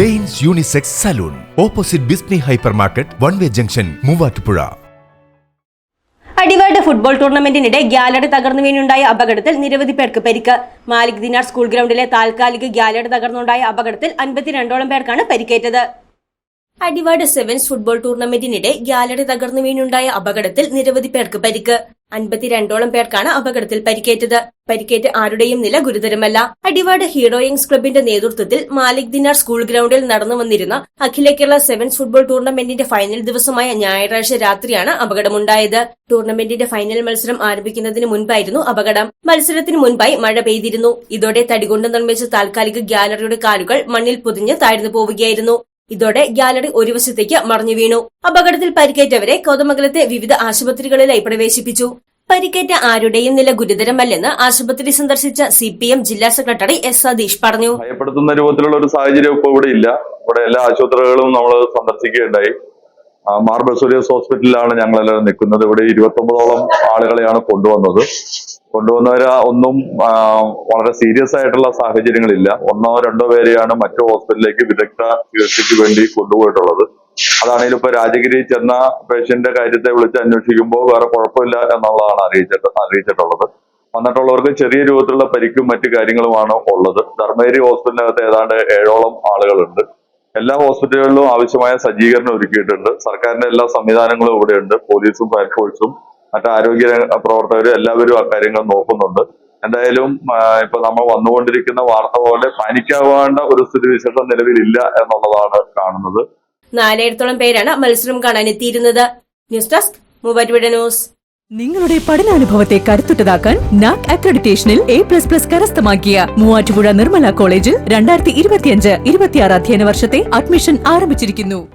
Danes unisex salon. Opposite Bismi hyper market one way junction Muvattupuzha. Adivad football ടൂർണമെന്റിനിടെ gallery തകർന്നു വീണുണ്ടായ അപകടത്തിൽ നിരവധി പേർക്ക് പരിക്ക്. മാലിക് ദിനാർ സ്കൂൾ ഗ്രൗണ്ടിലെ താൽക്കാലിക ഗ്യാലറി തകർന്നുണ്ടായ അപകടത്തിൽ അൻപത്തിരണ്ടോളം പേർക്കാണ് പരിക്കേറ്റത്. അടിവാട് സെവൻസ് ഫുട്ബോൾ ടൂർണമെന്റിനിടെ ഗ്യാലറി തകർന്നു വീണുണ്ടായ അപകടത്തിൽ നിരവധി പേർക്ക് പരിക്ക്. അൻപത്തിരണ്ടോളം പേർക്കാണ് അപകടത്തിൽ പരിക്കേറ്റത്. പരിക്കേറ്റ് ആരുടെയും നില ഗുരുതരമല്ല. അടിവാട് ഹീറോയിങ്സ് ക്ലബിന്റെ നേതൃത്വത്തിൽ മാലിക് ദിനാർ സ്കൂൾ ഗ്രൌണ്ടിൽ നടന്നു വന്നിരുന്ന അഖില കേരള സെവൻസ് ഫുട്ബോൾ ടൂർണമെന്റിന്റെ ഫൈനൽ ദിവസമായ ഞായറാഴ്ച രാത്രിയാണ് അപകടമുണ്ടായത്. ടൂർണമെന്റിന്റെ ഫൈനൽ മത്സരം ആരംഭിക്കുന്നതിന് മുൻപായിരുന്നു അപകടം. മത്സരത്തിന് മുൻപായി മഴ പെയ്തിരുന്നു. ഇതോടെ തടികൊണ്ട് നിർമ്മിച്ച താൽക്കാലിക ഗ്യാലറിയുടെ കാലുകൾ മണ്ണിൽ പൊതിഞ്ഞ് താഴ്ന്നു പോവുകയായിരുന്നു. ഇതോടെ ഗാലറി ഒരു വശത്തേക്ക് മറിഞ്ഞു വീണു. അപകടത്തിൽ പരിക്കേറ്റവരെ കോതമംഗലത്തെ വിവിധ ആശുപത്രികളിലായി പ്രവേശിപ്പിച്ചു. പരിക്കേറ്റ ആരുടെയും നില ഗുരുതരമല്ലെന്ന് ആശുപത്രി സന്ദർശിച്ച സി പി എം ജില്ലാ സെക്രട്ടറി എസ് സതീഷ് പറഞ്ഞു. ഭയപ്പെടുത്തുന്ന രൂപത്തിലുള്ള ഒരു സാഹചര്യം ഇപ്പോൾ ഇവിടെ ഇല്ല. ഇവിടെ എല്ലാ ആശുപത്രികളും നമ്മൾ സന്ദർശിക്കുകയുണ്ടായി. ആ, സൂര്യസ് ഹോസ്പിറ്റലിലാണ് ഞങ്ങളെല്ലാവരും നിൽക്കുന്നത്. ഇവിടെ ഇരുപത്തൊമ്പതോളം ആളുകളെയാണ് കൊണ്ടുവന്നത്. കൊണ്ടുവന്നവര് ഒന്നും വളരെ സീരിയസ് ആയിട്ടുള്ള സാഹചര്യങ്ങളില്ല. ഒന്നോ രണ്ടോ പേരെയാണ് മറ്റു ഹോസ്പിറ്റലിലേക്ക് വിദഗ്ധ ചികിത്സയ്ക്ക് വേണ്ടി കൊണ്ടുപോയിട്ടുള്ളത്. അതാണെങ്കിലും ഇപ്പൊ രാജഗിരി ചെന്ന പേഷ്യന്റിന്റെ കാര്യത്തെ വിളിച്ച് അന്വേഷിക്കുമ്പോൾ വേറെ കുഴപ്പമില്ല എന്നുള്ളതാണ് അറിയിച്ചിട്ട് അറിയിച്ചിട്ടുള്ളത്. വന്നിട്ടുള്ളവർക്ക് ചെറിയ രൂപത്തിലുള്ള പരിക്കും മറ്റു കാര്യങ്ങളുമാണ് ഉള്ളത്. ധർമ്മേരി ഹോസ്പിറ്റലിനകത്ത് ഏതാണ്ട് ഏഴോളം ആളുകളുണ്ട്. എല്ലാ ഹോസ്പിറ്റലുകളിലും ആവശ്യമായ സജ്ജീകരണം ഒരുക്കിയിട്ടുണ്ട്. സർക്കാരിന്റെ എല്ലാ സംവിധാനങ്ങളും ഇവിടെയുണ്ട്. പോലീസും ഫയർഫോഴ്സും. മറ്റ് ആരോഗ്യ പ്രവർത്തകർ പ്രവർത്തകരും എല്ലാവരും അക്കാര്യങ്ങൾ നോക്കുന്നുണ്ട്. എന്തായാലും ആ, ഇപ്പൊ നമ്മൾ വന്നുകൊണ്ടിരിക്കുന്ന വാർത്ത പോലെ പാനിക്കാവേണ്ട ഒരു സ്ഥിതിവിശേഷം നിലവിലില്ല എന്നുള്ളതാണ് കാണുന്നത്. നാലായിരത്തോളം പേരാണ് മത്സരം കാണാനെത്തിയിരുന്നത്. News desk Muvattupuzha news. നിങ്ങളുടെ പഠനാനുഭവത്തെ കരുത്തുറ്റതാക്കാൻ നാക് അക്രഡിറ്റേഷനിൽ എ പ്ലസ് പ്ലസ് കരസ്ഥമാക്കിയ മൂവാറ്റുപുഴ നിർമ്മല കോളേജിൽ രണ്ടായിരത്തി ഇരുപത്തിയഞ്ച് ഇരുപത്തിയാറ് അധ്യയന വർഷത്തെ അഡ്മിഷൻ ആരംഭിച്ചിരിക്കുന്നു.